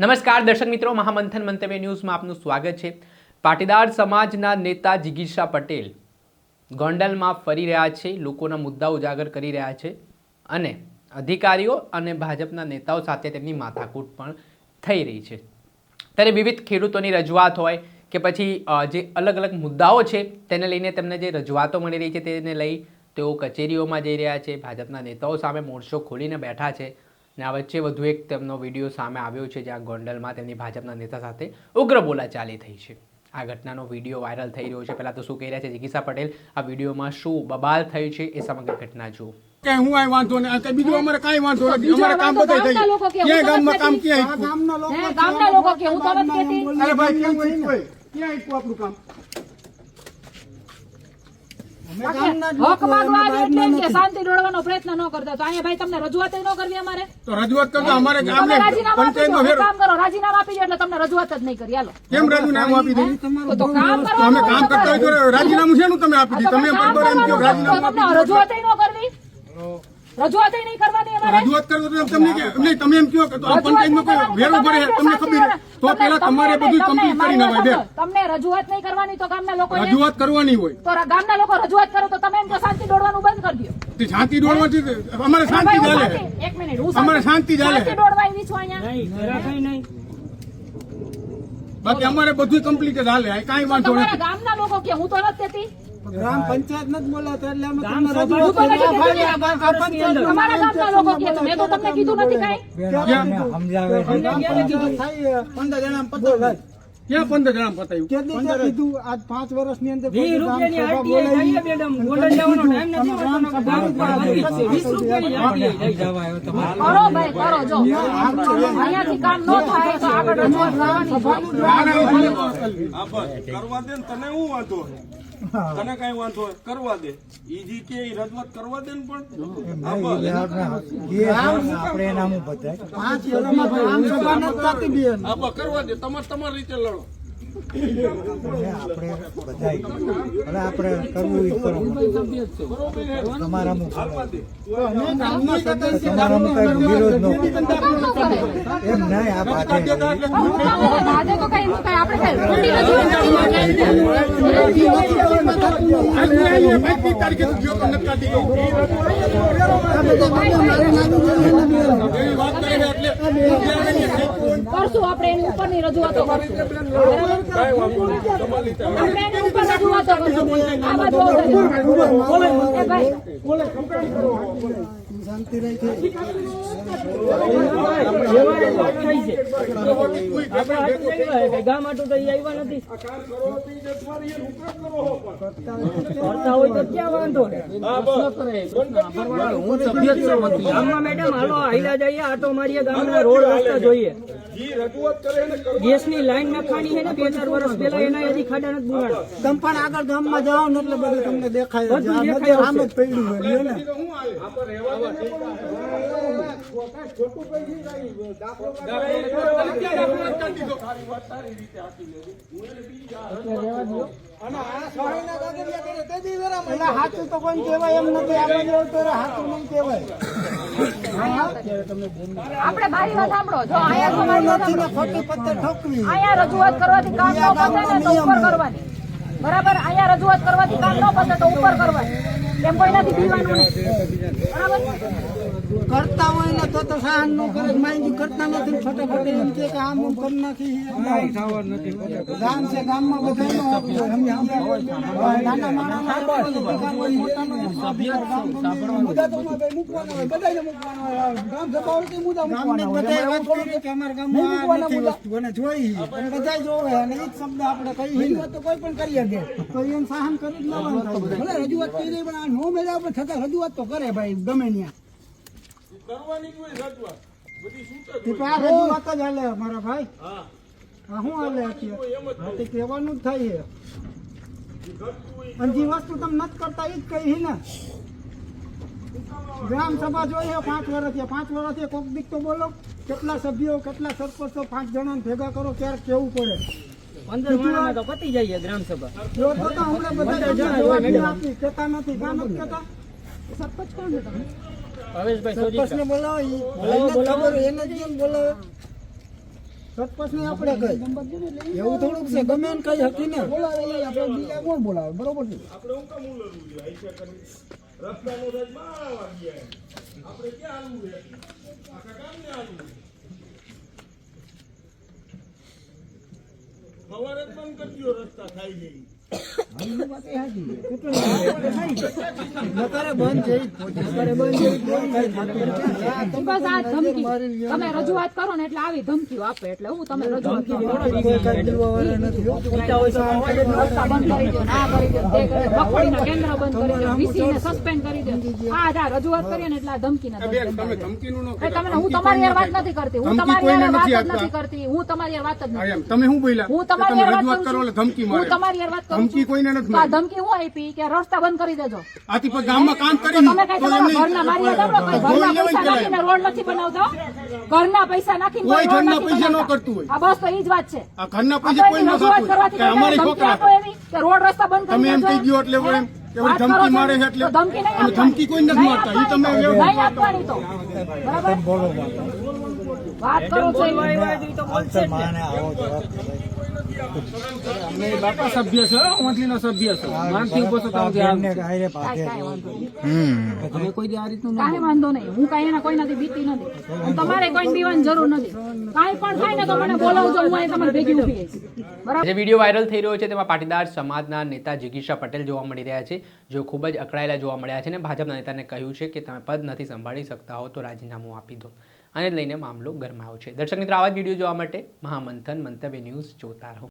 નમસ્કાર, દર્શક મિત્રો. મહામંથન મંતવ્ય ન્યૂઝમાં આપનું સ્વાગત છે. પાટીદાર સમાજના નેતા જિગીશા પટેલ ગોંડલમાં ફરી રહ્યા છે, લોકોના મુદ્દા ઉજાગર કરી રહ્યા છે અને અધિકારીઓ અને ભાજપના નેતાઓ સાથે તેમની માથાકૂટ પણ થઈ રહી છે. ત્યારે વિવિધ ખેડૂતોની રજૂઆત હોય કે પછી જે અલગ અલગ મુદ્દાઓ છે તેને લઈને તેમને જે રજૂઆતો મળી રહી છે તેને લઈ તેઓ કચેરીઓમાં જઈ રહ્યા છે. ભાજપના નેતાઓ સામે મોરચો ખોલીને બેઠા છે. અને આ વચ્ચે વધુ એક તેમનો વીડિયો સામે આવ્યો છે જ્યાં ગોંડલમાં તેમની ભાજપના નેતા સાથે ઉગ્ર બોલાચાલી થઈ છે. આ ઘટનાનો વીડિયો વાયરલ થઈ રહ્યો છે. પહેલાં તો શું કહી રહ્યા છે? જિગીસા પટેલ આ વિડીયોમાં શું બબાલ થઈ છે એ સમગ્ર ઘટના જુઓ. કે હું આય વાંધો ને બીજું અમારે કઈ વાંધો નથી. અમારે કામ બધા થઈ ગામના લોકો કે ક્યાંય હું ગામમાં કામ ક્યાં ગામના લોકો કે હું તો નથી અરે ભાઈ કેમ ક્યાં આપણું કામ? હક માંગવા આવે એટલે એમ કે શાંતિ દોડવાનો પ્રયત્ન ન કરતા. તો અહીંયા ભાઈ તમને રજૂઆત ન કરવી અમારે? તો રજૂઆત અમારે રાજીનામા કામ કરો રાજીનામા આપી દો એટલે તમને રજૂઆત જ નહીં કરી. હાલો. કેમ રાજીનામું આપી દીધું તો તો કામ તો અમે કામ કરતા હોય તો રાજીનામું શેનું તમે આપી દીધું તમે તમે એમ કહો રાજીનામું રજૂઆત ન કરવી રજૂઆત નહીં કરવાની અમારે. રજૂઆત કરો તો તમને કે નહીં તમે એમ કહો કે તો આ પંચાયતમાં કોઈ વેરો પડે તમને ખબર તો પેલા તમારે બધું કમ્પ્લીટ કરી નાખાય બે તમને રજૂઆત નહીં કરવાની તો ગામના લોકો રજૂઆત કરવાની હોય. તો ગામના લોકો રજૂઆત કરો તો તમે એમ કે શાંતિ દોડવાનું બંધ કરી દો. તે શાંતિ દોડવાથી તો અમારે શાંતિ ચાલે. એક મિનિટ અમારે શાંતિ ચાલે. શાંતિ દોડવા આવી છું અહીંયા. બાકી અમારે બધું કમ્પ્લીટ હાલે. કઈ વાંધો નહીં નથી. ગામના લોકો કે હું તો નથી કહેતી ગ્રામ પંચાયત નથી બોલાતા એટલે અમે તમને રજૂઆત કરી. કહેતી. આ પંચાયત તમારા ગામના લોકો કે મેં તો તમને કીધું નથી કાંઈ. ક્યાં થાય, પંદર જણા પતાવી. ક્યાં પંદર જણા પતાવ્યું કે કીધું? આજ પાંચ વર્ષની અંદર કોઈ ગ્રામ સભા બોલાવી. તમે ગ્રામ સભા કરો ભાઈ કરો જો. અહીંયાથી કામ ન થાય તો આગળ રજૂઆત કરવાની. કરવા દે તને હું. વાંધો તને કઈ વાંધો હોય કરવા દે ઈજી કે રજૂઆત કરવા દે ને પણ પાંચ બેન. હા બસ કરવા દે તમારે તમારી રીતે લડો કરવા દે તો અમે ગામના સદસ્ય એમ નહીં આ આપણે કરે એટલે કરશું આપણે એની ઉપરની રજૂઆતો કરશું. રજૂઆતો કરશું. શાંતિ રહી છે. ગામમાં મેડમ હાલો હાઈલા જઈએ આટો મારીએ ગામના રોડ રસ્તા જોઈએ ગેસની લાઈન નખાણી છે ને બે ચાર વર્ષ પહેલા એના હજી ખાડા નથી બુરાડા તમે પણ આગળ ગામમાં જાઓ ને એટલે બધું તમને દેખાય છે. બધું આમ જ પડ્યું હોય ને. હાચું તો કોઈ કહેવાય એમ નથી. આ બાજુ આવતો રહે, નહીં કહેવાય. આપણે મારી વાત સાંભળો. જો અહીંયા. ખોટી પત્તર ઠોકવી. અહીંયા રજૂઆત કરવાથી કામ ન પતે ને તો ઉપર કરવાની. બરાબર? અહીંયા રજૂઆત કરવાથી કામ ન પતે તો ઉપર કરવાની. એમ કોઈ નથી નહીં. બરાબર? કરતા હોય ને તો તો સહન ન કરે. માંગી કરતા નથી ને ફટાફટ એમ કે આમ આમ કરી નાખી ગામ છે ગામમાં. સમજ્યા? નાના અને જોઈ. અને બધાય જોવે અને ઈ શબ્દ આપણે કહીએ ને તો કોઈ પણ કરી શકે. તો એમ સહન કરી જ લેવાનું ભલે રજૂઆત કરી પણ આ નો મેળા પર છતાં રજૂઆત તો કરે ભાઈ ગમે ત્યાં. કરવાની કોઈ હોય રજૂઆત. બધી જ તો આ રજૂઆત જ હાલે મારા ભાઈ. હા. શું હાલે અત્યારે? હા, તે કહેવાનું જ થાય છે અને જે વસ્તુ તમે નથી કરતા એ જ કહી ને. ગ્રામ સભા જોઈએ પાંચ વર્ષથી પાંચ વર્ષથી કોક દીક તો બોલો કેટલા સભ્યો કેટલા સરપંચો પાંચ જણાને ભેગા કરો ક્યારેક કેવું પડે. પંદર માણામાં તો પતી જાય ગ્રામ સભા. જો તો તો હમણાં બધા નથી કામ સરપંચ કોણ છે તમે આપણે કઈ. એવું થોડુંક છે ગમે એને કઈ હકી ને. બોલાવે કોણ બોલાવે? બરોબર છે. આપણે ક્યાં આખા ગામને સવારે બંધ કરી દ્યો રસ્તા ખાઈ જઈ તમે રજૂઆત કરો ને એટલે આવી ધમકીઓ આપે એટલે હું તમે રજૂઆત હો. કરીએ ને એટલે આ ધમકી તમે ધમકીનું ન એ કહેતા. તમે હું તમારી વાત નથી કરતી હું તમારી વાત જ નથી કરતી હું તમારી વાત જ નથી. તમે શું બોલ્યા હું તમારી તમે વાત ધમકી હું તમારી વાત કરું ધમકી કોઈને નથી આ ધમકી હું આપી કે રસ્તા બંધ કરી દેજો. આથી પણ ગામમાં કામ કરી તમે કઈ તમારા ઘરના મારી કોઈ ઘરના પૈસા નાખીને રોડ નથી બનાવતા? ઘરના પૈસા નાખીને કોઈ રોડ ઘરના નથી પૈસા ન બનાવતા. કરતું હોય. આ બસ તો ઈ જ વાત છે. આ ઘરના પૈસા કોઈ ન એની હોય. કે અમારી છોકરા કે રોડ રસ્તા બંધ કરી તમે એમ. કહી દો એટલે એમ કે વાત ધમકી મારે છે એટલે તો ધમકી નહીં અમે ધમકી કોઈ નથી મારતા. ઈ તમે એવું નહીં આપવાની તો. બરાબર? વાત કરો છો એ. તો બોલશે જ ને. બાપા સભ્ય છે ને વાયરલ થઈ રહ્યો છે, તેમાં પાટીદાર સમાજના નેતા જિગીશા પટેલ જોવા મળી રહ્યા છે જે ખૂબ જ અકળાયેલા જોવા મળ્યા છે અને ભાજપના નેતાને કહ્યું છે કે તમે પદ નથી સંભાળી શકતા હો, તો રાજીનામું આપી દો. આને લઈને મામલો ગરમાયો છે. દર્શક મિત્રો, આવા જ વીડિયો જોવા માટે મહામંથન મંતવ્ય ન્યૂઝ જોતા રહો.